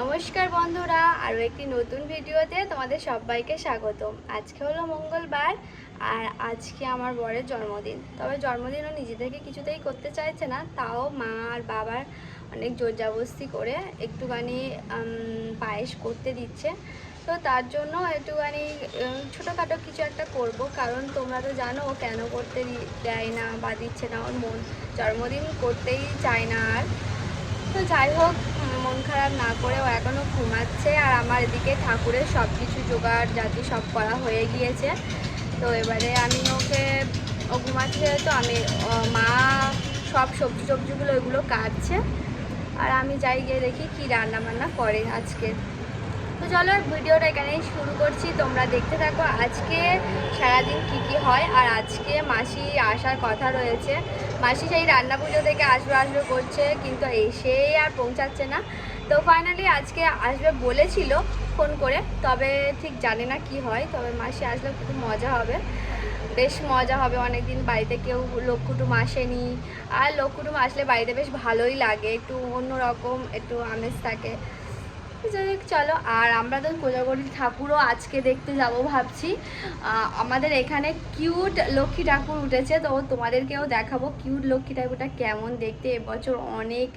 নমস্কার বন্ধুরা, আরও একটি নতুন ভিডিওতে তোমাদের সবাইকে স্বাগতম। আজকে হলো মঙ্গলবার আর আজকে আমার বরের জন্মদিন। তবে জন্মদিনও নিজে থেকে কিছুতেই করতে চাইছে না, তাও মা আর বাবার অনেক জোরজাবস্তি করে একটুখানি পায়েস করতে দিচ্ছে। তো তার জন্য একটুখানি ছোটোখাটো কিছু একটা করব। কারণ তোমরা তো জানো কেন করতে দেয় না বা দিচ্ছে না। ওর মন, জন্মদিন করতেই চায় না আর। তো যাই হোক মন খারাপ না করে ও এখনও ঘুমাচ্ছে আর আমার এদিকে ঠাকুরের সব কিছু জোগাড় জাতি সব করা হয়ে গিয়েছে। তো এবারে আমি ওকে, ও ঘুমাচ্ছে তো আমি মা সব সবজি টবজিগুলো ওইগুলো কাটছে। আর আমি যাই গিয়ে দেখি কী রান্না বান্না করে আজকে। তো চলো, ভিডিওটা এখানেই শুরু করছি। তোমরা দেখতে থাকো আজকে সারাদিন কি কি হয়। আর আজকে মাসি আসার কথা রয়েছে। মাসি সেই রান্না পুজো থেকে আসবে আসবে করছে কিন্তু এসেই আর পৌঁছাচ্ছে না। তো ফাইনালি আজকে আসবে বলেছিল ফোন করে, তবে ঠিক জানে না কি হয়। তবে মাসি আসলে খুব মজা হবে। বেশ মজা হবে অনেক দিন বাড়িতে কেউ লোক কুটুম আসেনি। আর লোক কুটুম আসলে বাড়িতে বেশ ভালোই লাগে, একটু অন্যরকম, একটু আমেজ থাকে। চলো। আর আমরা তো কোজাগরি ঠাকুরও আজকে দেখতে যাব ভাবছি। আমাদের এখানে কিউট লক্ষ্মী ঠাকুর উঠেছে, তো তোমাদেরকেও দেখাবো কিউট লক্ষ্মী ঠাকুরটা কেমন দেখতে। এবছর অনেক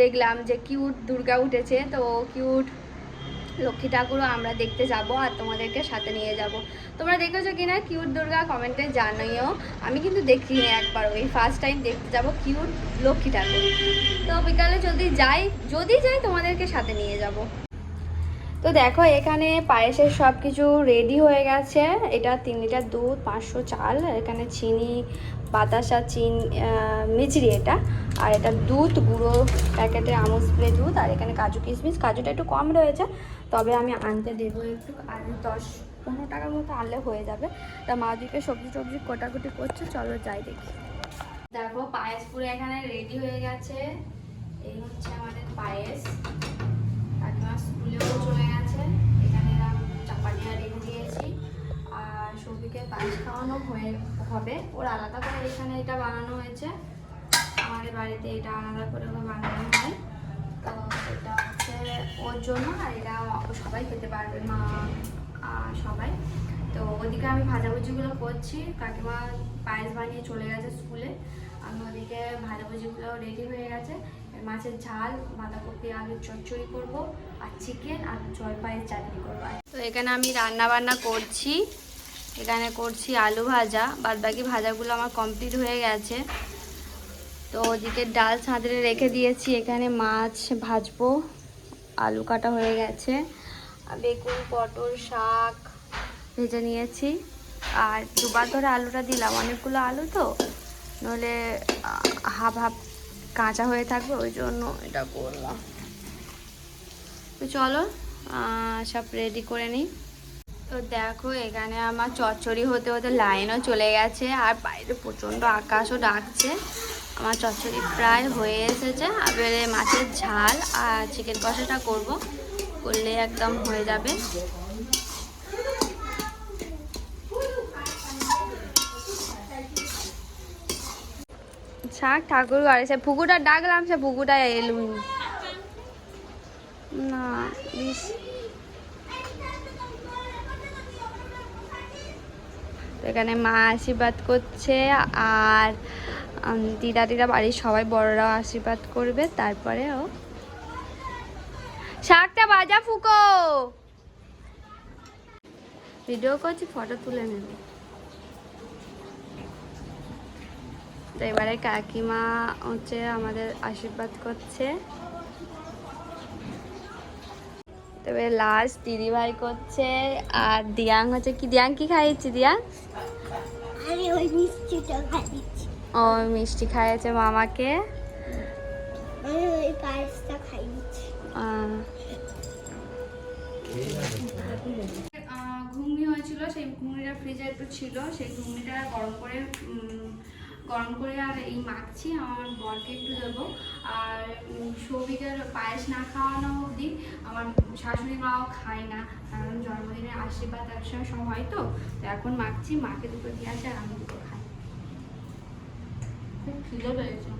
দেখলাম যে কিউট দুর্গা উঠেছে, তো কিউট লক্ষ্মী ঠাকুরও আমরা দেখতে যাব আর তোমাদেরকে সাথে নিয়ে যাব। তোমরা দেখেছ কি না কিউট দুর্গা কমেন্টে জানিও। আমি কিন্তু দেখিনি একবার ওই ফার্স্ট টাইম দেখতে যাব কিউট লক্ষ্মী ঠাকুর। তো বিকালে যদি যাই যদি যাই তোমাদেরকে সাথে নিয়ে যাব। তো দেখো, এখানে পায়েসের সব কিছু রেডি হয়ে গেছে। এটা তিন লিটার দুধ, পাঁচশো চাল এখানে চিনি, বাতাসা, চিন মিচড়ি এটা। আর এটা দুধ, গুঁড়ো প্যাকেটের আমুল স্প্রে দুধ, আর এখানে কাজু কিশমিশ। কাজুটা একটু কম রয়েছে, তবে আমি আনতে দেবো একটু। আর দশ, পনেরো টাকার মতো আনলে হয়ে যাবে। তা মা দিকে সবজি টবজি কোটাকুটি করছে, চলো যাই দেখি। দেখো, পায়েস পুরো এখানে রেডি হয়ে গেছে। এই হচ্ছে আমাদের পায়েস। স্কুলেও চলে গেছে। এখানে চাপাটিয়া রেখে দিয়েছি। আর সবিকে পায়েস খাওয়ানো হয়ে, হবে। ওর আলাদা করে এখানে এটা বানানো হয়েছে। আমাদের বাড়িতে এটা আলাদা করে বানানো হয়। তো এটা হচ্ছে ওর জন্য আর এটা সবাই খেতে পারবে, মা সবাই। তো ওদিকে আমি ভাজাভুজিগুলো করছি। কাকিমা পায়েস বানিয়ে চলে গেছে স্কুলে। আমি ওদিকে ভাজাভুজিগুলো রেডি হয়ে গেছে। মাছের ঝাল, বাঁধাকপি, আলুর চচ্চড়ি করব, আর চিকেন আর জলপাইয়ের চাটনি করব। তো এখানে আমি রান্না বান্না করছি। এখানে করছি আলু ভাজা বাদ বাকি ভাজাগুলো আমার কমপ্লিট হয়ে গেছে। তো ওদিকে ডাল ছাঁদরে রেখে দিয়েছি। এখানে মাছ ভাজবো। আলু কাটা হয়ে গেছে। বেগুন, পটল, শাক ভেজে নিয়েছি। আর দুবার ধরে আলুটা দিলাম। অনেকগুলো আলু তো? নইলে হাফ হাফ কাঁচা হয়ে থাকবে, ওই জন্য এটা করলাম। চলো সব রেডি করে নিই। তো দেখো, এখানে আমার চচ্চড়ি হতে হতে লাইনও চলে গেছে, আর বাইরে প্রচণ্ড আকাশও ডাকছে। আমার চচ্চড়ি প্রায় হয়ে এসেছে। এবারে মাছের ঝাল আর চিকেন কষাটা করব করলে একদম হয়ে যাবে। শাক ঠাকুর বাড়ি সে পুকুরটা ডাকলাম, সে পুকুরটা এলুম। না এখানে মা আশীর্বাদ করছে, আর দিদা দিদা বাড়ির সবাই বড়রাও আশীর্বাদ করবে, তারপরে ও শাকটা বাজা ফুকো। ভিডিও করছি ফটো তুলে নেবে। তো এবারে কাকিমা হচ্ছে আমাদের আশীর্বাদ করছে। তবে লাস্ট দিদিভাই করছে আর দিয়াং হচ্ছে কি দিয়াং কি খাইয়েছি দিয়াং? আমি ওই মিষ্টিটা খাইছি ও মিষ্টি খাইয়েছে মামাকে। ঘুগনি হয়েছিল সেই ঘুগনিটা ফ্রিজে একটু ছিল সেই ঘুগনিটা গরম করে গরম করে আর এই মাখছি আমার বরকে একটু দেবো। আর সৌভিকের পায়েস না খাওয়ানো অবধি আমার শাশুড়ি মাও খায় না কারণ জন্মদিনের আশীর্বাদ একসঙ্গে সব হয় তো। তো এখন মাখছি মাকে দুটো দিয়ে আসে আর আমি দুটো খাই। খুব খিদে পেয়েছে।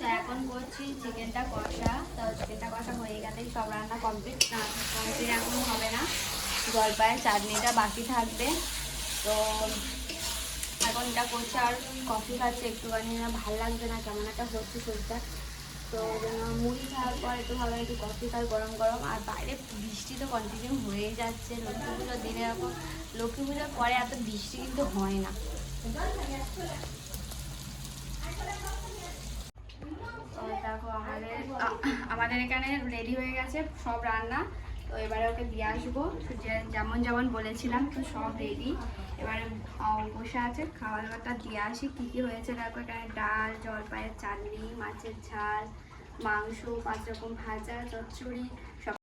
তো এখন করছি চিকেনটা কষা। তো চিকেনটা কষা হয়ে গেলেই সব রান্না কমপ্লিট। না কমপ্লিট এখন হবে না। জলপাইয়ের চাটনিটা বাকি থাকবে। তো এখন এটা করছে আর কফি খাচ্ছে, একটুখানি না ভালো লাগছে না, কেমন একটা হচ্ছে শরীরটা। তো জন্য মুড়ি খাওয়ার পর একটু ভালো একটু কফি খাই, গরম গরম। আর বাইরে বৃষ্টি তো কন্টিনিউ হয়েই যাচ্ছে, লক্ষ্মী পুজোর দিনে এখন লক্ষ্মী পুজোর পরে এত বৃষ্টি কিন্তু হয় না। দেখো আমাদের আমাদের এখানে রেডি হয়ে গেছে সব রান্না। তো এবারে ওকে দিয়ে আসব। যেমন যেমন বলেছিলাম, তো সব রেডি এবারে বসে আছে, খাওয়া দাওয়াটা দিয়ে আসি। কী কী হয়েছে দেখো, এখানে ডাল, জলপাইয়ের চাটনি, মাছের ঝাল, মাংস, পাঁচ রকম ভাজা, চচ্চড়ি